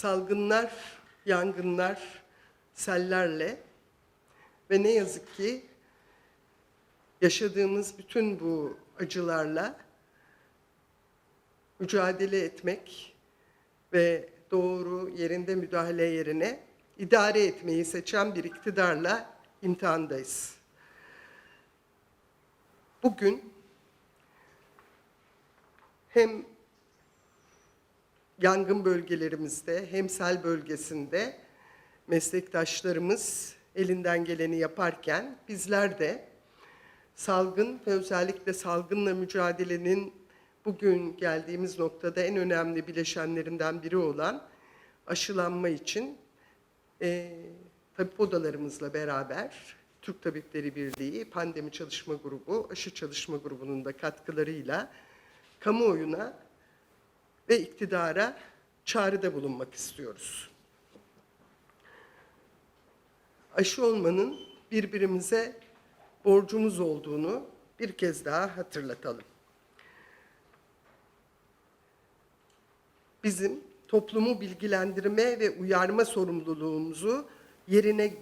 salgınlar, yangınlar, sellerle ve ne yazık ki yaşadığımız bütün bu acılarla mücadele etmek ve doğru yerinde müdahale yerine idare etmeyi seçen bir iktidarla imtihandayız. Bugün hem yangın bölgelerimizde hem sel bölgesinde meslektaşlarımız elinden geleni yaparken bizler de salgın ve özellikle salgınla mücadelenin bugün geldiğimiz noktada en önemli bileşenlerinden biri olan aşılanma için e, tabip odalarımızla beraber Türk Tabipleri Birliği Pandemi Çalışma Grubu, Aşı Çalışma Grubu'nun da katkılarıyla kamuoyuna ve iktidara çağrıda bulunmak istiyoruz. Aşı olmanın birbirimize borcumuz olduğunu bir kez daha hatırlatalım. Bizim toplumu bilgilendirme ve uyarma sorumluluğumuzu yerine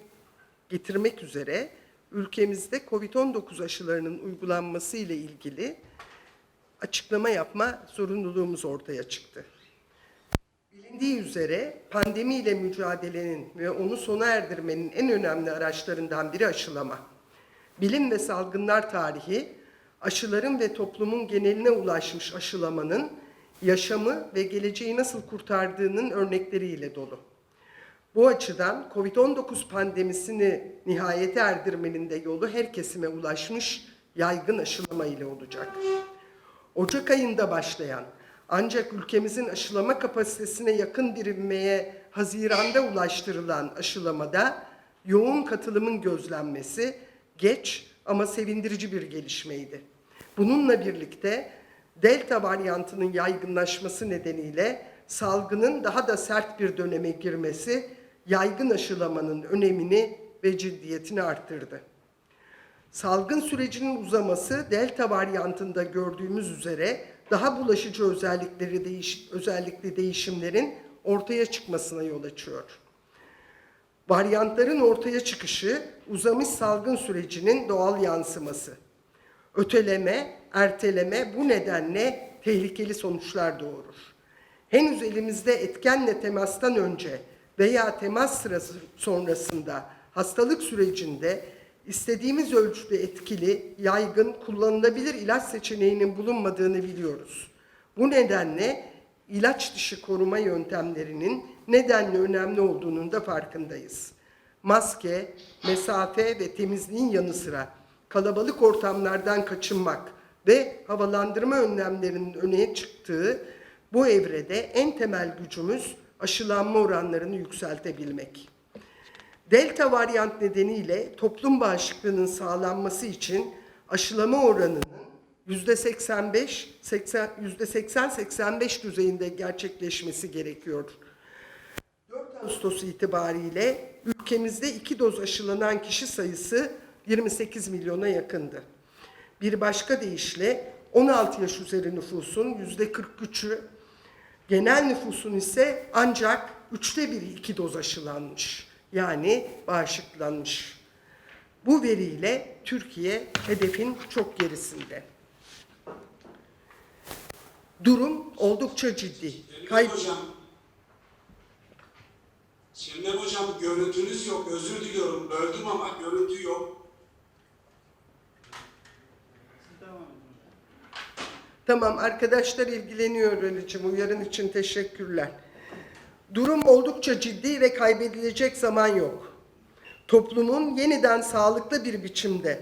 getirmek üzere ülkemizde COVID-19 aşılarının uygulanması ile ilgili açıklama yapma zorunluluğumuz ortaya çıktı. Bilindiği üzere pandemiyle mücadelenin ve onu sona erdirmenin en önemli araçlarından biri aşılama. Bilim ve salgınlar tarihi aşıların ve toplumun geneline ulaşmış aşılamanın yaşamı ve geleceği nasıl kurtardığının örnekleriyle dolu. Bu açıdan COVID-19 pandemisini nihayete erdirmenin de yolu her kesime ulaşmış yaygın aşılama ile olacak. Ocak ayında başlayan ancak ülkemizin aşılama kapasitesine yakın bir ivmeye Haziran'da ulaştırılan aşılamada yoğun katılımın gözlenmesi geç ama sevindirici bir gelişmeydi. Bununla birlikte Delta varyantının yaygınlaşması nedeniyle salgının daha da sert bir döneme girmesi yaygın aşılamanın önemini ve ciddiyetini arttırdı. Salgın sürecinin uzaması delta varyantında gördüğümüz üzere daha bulaşıcı özellikleri değiş, özellikli değişimlerin ortaya çıkmasına yol açıyor. Varyantların ortaya çıkışı uzamış salgın sürecinin doğal yansıması. Öteleme, erteleme bu nedenle tehlikeli sonuçlar doğurur. Henüz elimizde etkenle temastan önce veya temas sırası sonrasında hastalık sürecinde istediğimiz ölçüde etkili, yaygın, kullanılabilir ilaç seçeneğinin bulunmadığını biliyoruz. Bu nedenle ilaç dışı koruma yöntemlerinin nedenle önemli olduğunun da farkındayız. Maske, mesafe ve temizliğin yanı sıra kalabalık ortamlardan kaçınmak ve havalandırma önlemlerinin öne çıktığı bu evrede en temel gücümüz aşılanma oranlarını yükseltebilmek. Delta varyant nedeniyle toplum bağışıklığının sağlanması için aşılama oranının yüzde 85, 80, yüzde 80-85 düzeyinde gerçekleşmesi gerekiyor. 4 Ağustos itibariyle ülkemizde iki doz aşılanan kişi sayısı 28 milyona yakındı. Bir başka deyişle 16 yaş üzeri nüfusun yüzde 43'ü, genel nüfusun ise ancak üçte biri iki doz aşılanmış. Yani bağışıklanmış. Bu veriyle Türkiye hedefin çok gerisinde. Durum oldukça ciddi. Kay- Hocam, Şemdem Hocam görüntünüz yok. Özür diliyorum. Böldüm ama görüntü yok. Tamam arkadaşlar ilgileniyor Öyleciğim. Uyarın için teşekkürler. Durum oldukça ciddi ve kaybedilecek zaman yok. Toplumun yeniden sağlıklı bir biçimde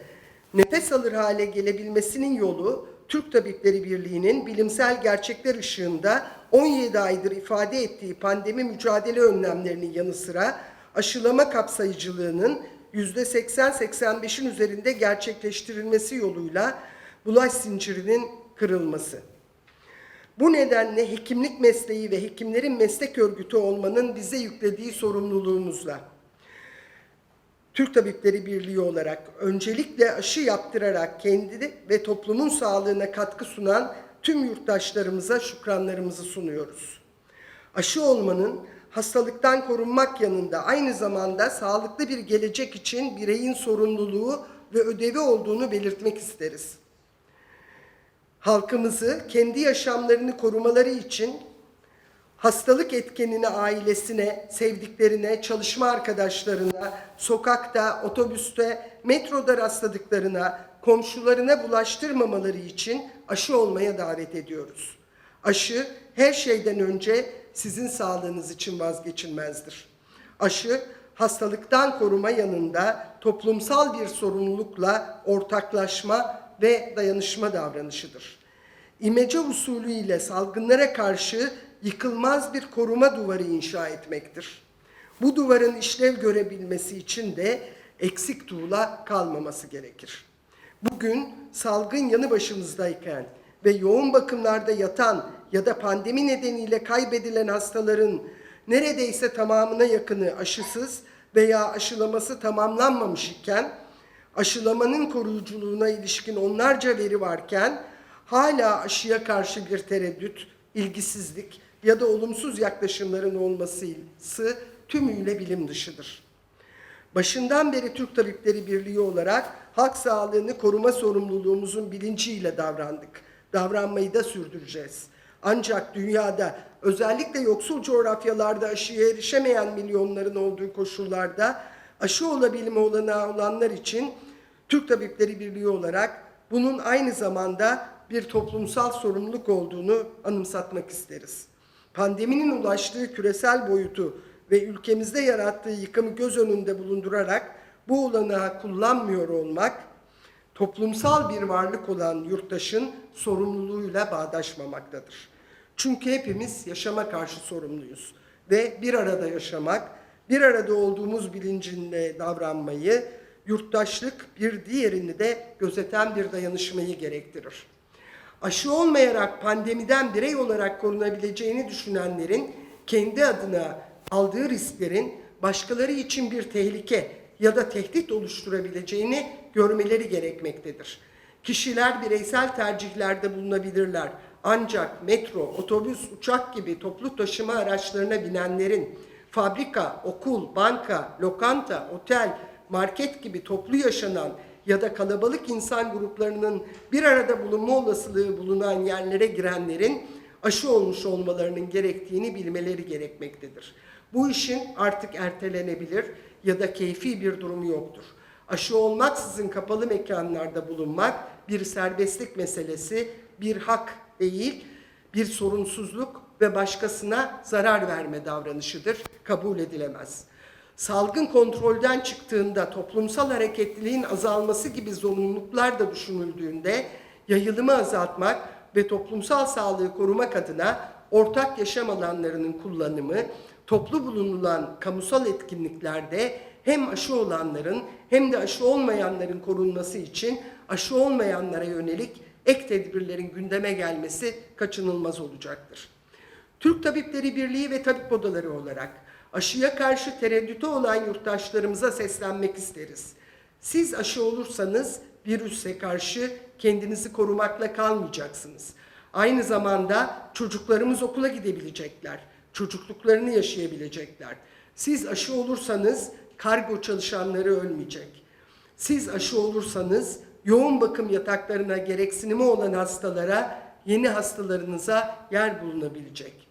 nefes alır hale gelebilmesinin yolu Türk Tabipleri Birliği'nin bilimsel gerçekler ışığında 17 aydır ifade ettiği pandemi mücadele önlemlerinin yanı sıra aşılama kapsayıcılığının %80-85'in üzerinde gerçekleştirilmesi yoluyla bulaş zincirinin kırılması. Bu nedenle hekimlik mesleği ve hekimlerin meslek örgütü olmanın bize yüklediği sorumluluğumuzla Türk Tabipleri Birliği olarak öncelikle aşı yaptırarak kendi ve toplumun sağlığına katkı sunan tüm yurttaşlarımıza şükranlarımızı sunuyoruz. Aşı olmanın hastalıktan korunmak yanında aynı zamanda sağlıklı bir gelecek için bireyin sorumluluğu ve ödevi olduğunu belirtmek isteriz. Halkımızı kendi yaşamlarını korumaları için hastalık etkenini ailesine, sevdiklerine, çalışma arkadaşlarına, sokakta, otobüste, metroda rastladıklarına, komşularına bulaştırmamaları için aşı olmaya davet ediyoruz. Aşı her şeyden önce sizin sağlığınız için vazgeçilmezdir. Aşı hastalıktan koruma yanında toplumsal bir sorumlulukla ortaklaşma ve dayanışma davranışıdır. İmece usulü ile salgınlara karşı yıkılmaz bir koruma duvarı inşa etmektir. Bu duvarın işlev görebilmesi için de eksik tuğla kalmaması gerekir. Bugün salgın yanı başımızdayken ve yoğun bakımlarda yatan ya da pandemi nedeniyle kaybedilen hastaların neredeyse tamamına yakını aşısız veya aşılaması tamamlanmamış iken aşılamanın koruyuculuğuna ilişkin onlarca veri varken hala aşıya karşı bir tereddüt, ilgisizlik ya da olumsuz yaklaşımların olması tümüyle bilim dışıdır. Başından beri Türk Tabipleri Birliği olarak halk sağlığını koruma sorumluluğumuzun bilinciyle davrandık. Davranmayı da sürdüreceğiz. Ancak dünyada özellikle yoksul coğrafyalarda aşıya erişemeyen milyonların olduğu koşullarda aşı olabilme olanağı olanlar için Türk Tabipleri Birliği olarak bunun aynı zamanda bir toplumsal sorumluluk olduğunu anımsatmak isteriz. Pandeminin ulaştığı küresel boyutu ve ülkemizde yarattığı yıkımı göz önünde bulundurarak bu olanağı kullanmıyor olmak, toplumsal bir varlık olan yurttaşın sorumluluğuyla bağdaşmamaktadır. Çünkü hepimiz yaşama karşı sorumluyuz ve bir arada yaşamak, bir arada olduğumuz bilincinde davranmayı, yurttaşlık bir diğerini de gözeten bir dayanışmayı gerektirir. Aşı olmayarak pandemiden birey olarak korunabileceğini düşünenlerin kendi adına aldığı risklerin başkaları için bir tehlike ya da tehdit oluşturabileceğini görmeleri gerekmektedir. Kişiler bireysel tercihlerde bulunabilirler. Ancak metro, otobüs, uçak gibi toplu taşıma araçlarına binenlerin fabrika, okul, banka, lokanta, otel, market gibi toplu yaşanan ya da kalabalık insan gruplarının bir arada bulunma olasılığı bulunan yerlere girenlerin aşı olmuş olmalarının gerektiğini bilmeleri gerekmektedir. Bu işin artık ertelenebilir ya da keyfi bir durumu yoktur. Aşı olmaksızın kapalı mekanlarda bulunmak bir serbestlik meselesi, bir hak değil, bir sorunsuzluk ve başkasına zarar verme davranışıdır, kabul edilemez. Salgın kontrolden çıktığında toplumsal hareketliliğin azalması gibi zorunluluklar da düşünüldüğünde yayılımı azaltmak ve toplumsal sağlığı korumak adına ortak yaşam alanlarının kullanımı, toplu bulunulan kamusal etkinliklerde hem aşı olanların hem de aşı olmayanların korunması için aşı olmayanlara yönelik ek tedbirlerin gündeme gelmesi kaçınılmaz olacaktır. Türk Tabipleri Birliği ve tabip odaları olarak aşıya karşı tereddütü olan yurttaşlarımıza seslenmek isteriz. Siz aşı olursanız virüse karşı kendinizi korumakla kalmayacaksınız. Aynı zamanda çocuklarımız okula gidebilecekler, çocukluklarını yaşayabilecekler. Siz aşı olursanız kargo çalışanları ölmeyecek. Siz aşı olursanız yoğun bakım yataklarına gereksinimi olan hastalara, yeni hastalarınıza yer bulunabilecek.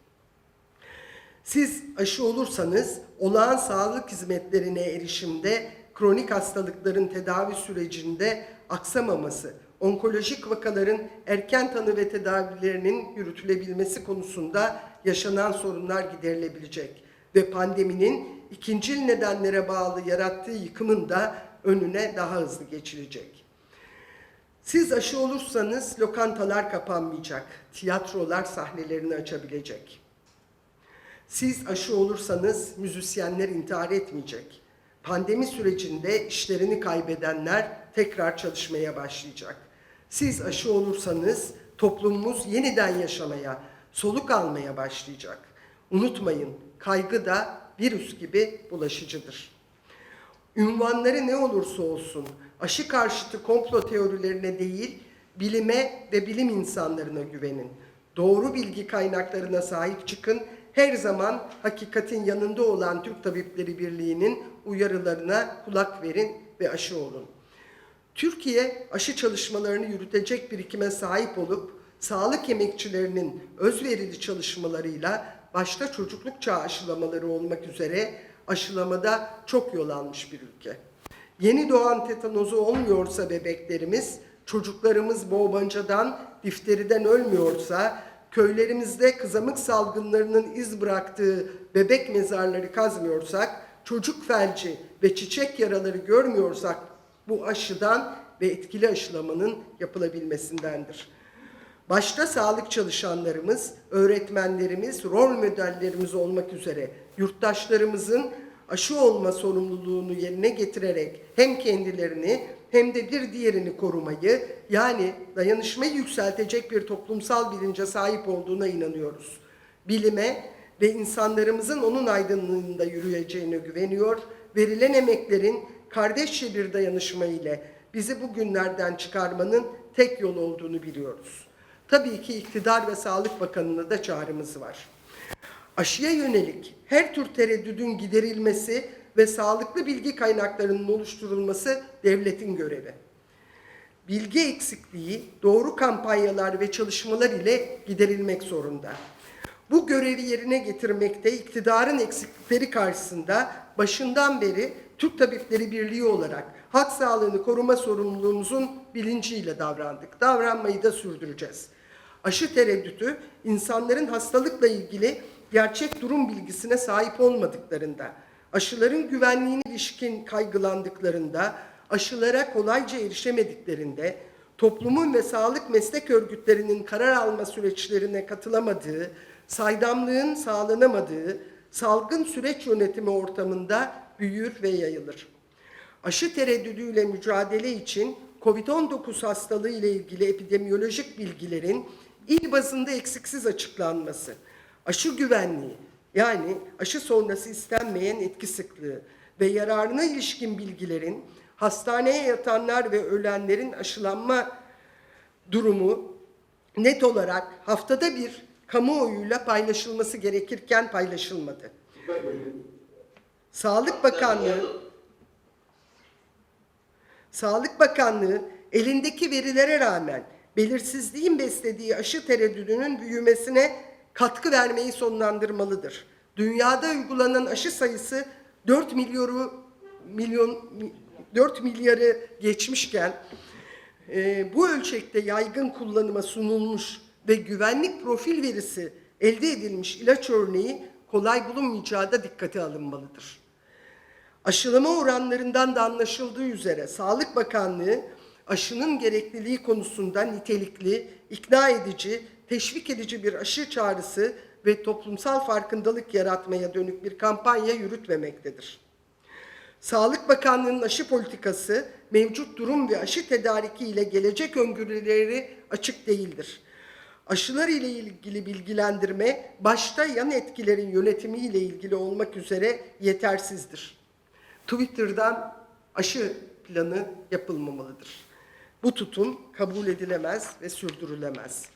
Siz aşı olursanız olağan sağlık hizmetlerine erişimde, kronik hastalıkların tedavi sürecinde aksamaması, onkolojik vakaların erken tanı ve tedavilerinin yürütülebilmesi konusunda yaşanan sorunlar giderilebilecek ve pandeminin ikincil nedenlere bağlı yarattığı yıkımın da önüne daha hızlı geçilecek. Siz aşı olursanız lokantalar kapanmayacak, tiyatrolar sahnelerini açabilecek. Siz aşı olursanız müzisyenler intihar etmeyecek. Pandemi sürecinde işlerini kaybedenler tekrar çalışmaya başlayacak. Siz aşı olursanız toplumumuz yeniden yaşamaya, soluk almaya başlayacak. Unutmayın, kaygı da virüs gibi bulaşıcıdır. Ünvanları ne olursa olsun aşı karşıtı komplo teorilerine değil, bilime ve bilim insanlarına güvenin. Doğru bilgi kaynaklarına sahip çıkın. Her zaman hakikatin yanında olan Türk Tabipleri Birliği'nin uyarılarına kulak verin ve aşı olun. Türkiye aşı çalışmalarını yürütecek birikime sahip olup sağlık emekçilerinin özverili çalışmalarıyla başta çocukluk çağı aşılamaları olmak üzere aşılamada çok yol almış bir ülke. Yeni doğan tetanozu olmuyorsa bebeklerimiz, çocuklarımız boğmacadan, difteriden ölmüyorsa, köylerimizde kızamık salgınlarının iz bıraktığı bebek mezarları kazmıyorsak, çocuk felci ve çiçek yaraları görmüyorsak bu aşıdan ve etkili aşılamanın yapılabilmesindendir. Başta sağlık çalışanlarımız, öğretmenlerimiz, rol modellerimiz olmak üzere yurttaşlarımızın aşı olma sorumluluğunu yerine getirerek hem kendilerini hem de bir diğerini korumayı yani dayanışmayı yükseltecek bir toplumsal bilince sahip olduğuna inanıyoruz. Bilime ve insanlarımızın onun aydınlığında yürüyeceğine güveniyor, verilen emeklerin kardeşçe bir dayanışma ile bizi bu günlerden çıkarmanın tek yol olduğunu biliyoruz. Tabii ki iktidar ve Sağlık Bakanı'na da çağrımız var. Aşıya yönelik her tür tereddüdün giderilmesi ve sağlıklı bilgi kaynaklarının oluşturulması devletin görevi. Bilgi eksikliği doğru kampanyalar ve çalışmalar ile giderilmek zorunda. Bu görevi yerine getirmekte iktidarın eksiklikleri karşısında başından beri Türk Tabipleri Birliği olarak halk sağlığını koruma sorumluluğumuzun bilinciyle davrandık. Davranmayı da sürdüreceğiz. Aşı tereddütü insanların hastalıkla ilgili gerçek durum bilgisine sahip olmadıklarında, aşıların güvenliğine ilişkin kaygılandıklarında, aşılara kolayca erişemediklerinde, toplumun ve sağlık meslek örgütlerinin karar alma süreçlerine katılamadığı, saydamlığın sağlanamadığı, salgın süreç yönetimi ortamında büyür ve yayılır. Aşı tereddüdüyle mücadele için COVID-19 hastalığı ile ilgili epidemiyolojik bilgilerin il bazında eksiksiz açıklanması, aşı güvenliği yani aşı sonrası istenmeyen etki sıklığı ve yararına ilişkin bilgilerin hastaneye yatanlar ve ölenlerin aşılanma durumu net olarak haftada bir kamuoyuyla paylaşılması gerekirken paylaşılmadı. Sağlık Bakanlığı Sağlık Bakanlığı elindeki verilere rağmen belirsizliğin beslediği aşı tereddüdünün büyümesine katkı vermeyi sonlandırmalıdır. Dünyada uygulanan aşı sayısı 4 milyonu milyon 4 milyarı geçmişken e, bu ölçekte yaygın kullanıma sunulmuş ve güvenlik profil verisi elde edilmiş ilaç örneği kolay bulunmayacağı da dikkate alınmalıdır. Aşılama oranlarından da anlaşıldığı üzere Sağlık Bakanlığı aşının gerekliliği konusunda nitelikli, ikna edici, teşvik edici bir aşı çağrısı ve toplumsal farkındalık yaratmaya dönük bir kampanya yürütmemektedir. Sağlık Bakanlığı'nın aşı politikası, mevcut durum ve aşı tedariki ile gelecek öngörüleri açık değildir. Aşılar ile ilgili bilgilendirme, başta yan etkilerin yönetimi ile ilgili olmak üzere yetersizdir. Twitter'dan aşı planı yapılmamalıdır. Bu tutum kabul edilemez ve sürdürülemez.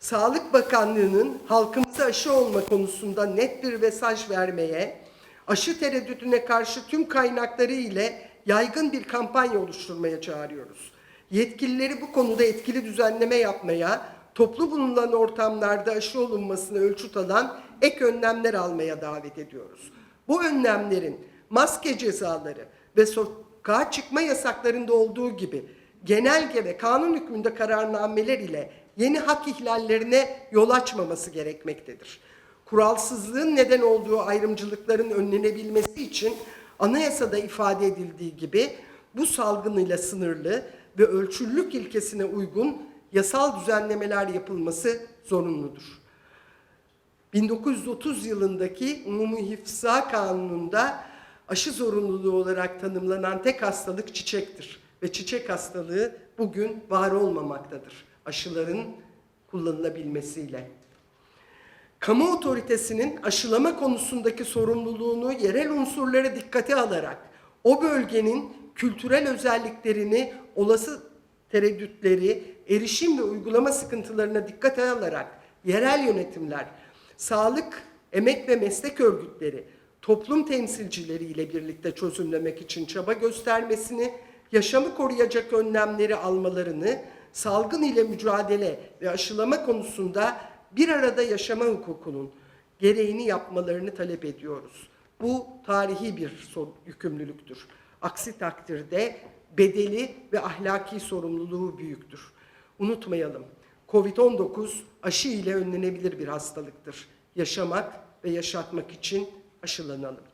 Sağlık Bakanlığı'nın halkımıza aşı olma konusunda net bir mesaj vermeye, aşı tereddüdüne karşı tüm kaynakları ile yaygın bir kampanya oluşturmaya çağırıyoruz. Yetkilileri bu konuda etkili düzenleme yapmaya, toplu bulunan ortamlarda aşı olunmasını ölçüt alan ek önlemler almaya davet ediyoruz. Bu önlemlerin maske cezaları ve sokağa çıkma yasaklarında olduğu gibi genelge ve kanun hükmünde kararnameler ile yeni hak ihlallerine yol açmaması gerekmektedir. Kuralsızlığın neden olduğu ayrımcılıkların önlenebilmesi için anayasada ifade edildiği gibi bu salgınıyla sınırlı ve ölçüllük ilkesine uygun yasal düzenlemeler yapılması zorunludur. 1930 yılındaki Umumi Hifza Kanunu'nda aşı zorunluluğu olarak tanımlanan tek hastalık çiçektir. Ve çiçek hastalığı bugün var olmamaktadır aşıların kullanılabilmesiyle. Kamu otoritesinin aşılama konusundaki sorumluluğunu yerel unsurlara dikkate alarak o bölgenin kültürel özelliklerini, olası tereddütleri, erişim ve uygulama sıkıntılarına dikkate alarak yerel yönetimler, sağlık emek ve meslek örgütleri, toplum temsilcileriyle birlikte çözümlemek için çaba göstermesini, yaşamı koruyacak önlemleri almalarını, salgın ile mücadele ve aşılama konusunda bir arada yaşama hukukunun gereğini yapmalarını talep ediyoruz. Bu tarihi bir yükümlülüktür. Aksi takdirde bedeli ve ahlaki sorumluluğu büyüktür. Unutmayalım, Covid-19 aşı ile önlenebilir bir hastalıktır. Yaşamak ve yaşatmak için aşılanalım.